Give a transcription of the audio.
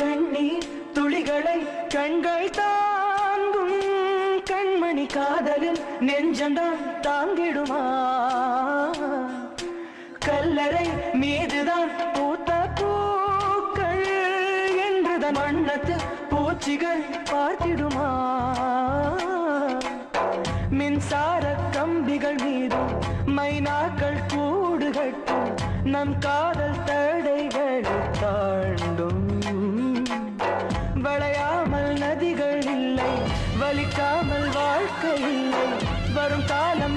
கண்ணீர் துளிகளை கண்கள் தாங்கும் கண்மணி காதலில் நெஞ்சந்தான் தாங்கிடுமா? கல்லறை மீதுதான் பூத்த பூக்கள் என்றுதான் வண்ணத்து பூச்சிகள் பார்த்திடுமா? மின்சார கம்பிகள் மீதும் மைனாக்கள் கூடு கட்டும் நம் காதல் தடைகளை நதிகள் இல்லை வலிக்காமல் வாழ்க்கை இல்லை. வரும் காலம்